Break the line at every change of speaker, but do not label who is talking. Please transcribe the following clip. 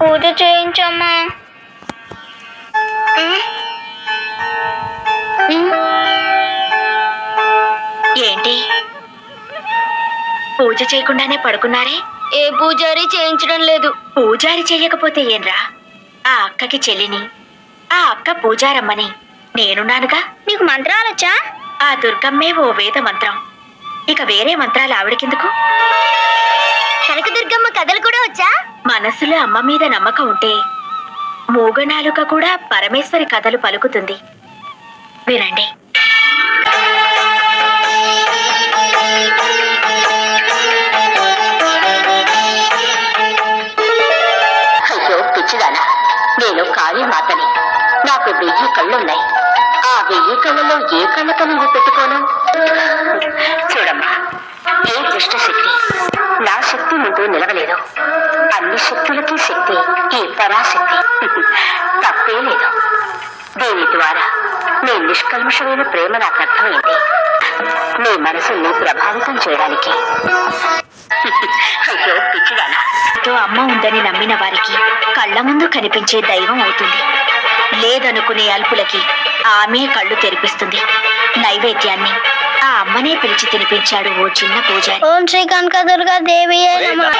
పూజ చేయించమ్మా.
ఏంటి? పూజ చేయకుండానే పడుకున్నారే?
ఏ పూజారి చేయించడం లేదు.
పూజారి చెయ్యకపోతే ఏంరా? ఆ అక్కకి చెల్లిని ఆ అక్క పూజారమ్మని. నేనున్నానుగా?
నీకు మంత్రాలు వచ్చా?
ఆ దుర్గమ్మే ఓ వేద మంత్రం ఇక వేరే మంత్రాలు ఆవిడకెందుకు?
కనకదుర్గమ్మ కథలు కూడా వచ్చా?
మనసులో అమ్మ మీద నమ్మకం ఉంటే మూగనాలుక కూడా పరమేశ్వరి కథలు పలుకుతుంది. వినండి. అయ్యో పిచ్చిదానా. నేను కాళీమాతని నాకు వెయ్యి కళ్ళున్నాయి. ఆ వెయ్యి కళ్ళలో ఏ కళ్ళతో నువ్వు పెట్టుకోను? చూడమ్మా ఏ దుష్ట శక్తి నా శక్తి ముందు నిలవలేదు. అన్ని శక్తులకి శక్తి ఈ పరాశక్తి. తప్పే లేదు. దీని ద్వారా నీ నిష్కల్మషమైన ప్రేమ నాకు అర్థమైంది. నీ మనసుని ప్రభావితం చేయడానికి. అయ్యో పిచ్చిదానా. అమ్మ ఉందని నమ్మిన వారికి కళ్ళ ముందు కనిపించే దైవం అవుతుంది. లేదనుకునే అల్పులకి ఆమె కళ్ళు తెరిపిస్తుంది. నైవేద్యాన్ని ఆ అమ్మనే పిలిచి తినిపించాడు ఓ చిన్న పూజారి.
ఓం శ్రీ కనకదుర్గ దేవి నమ.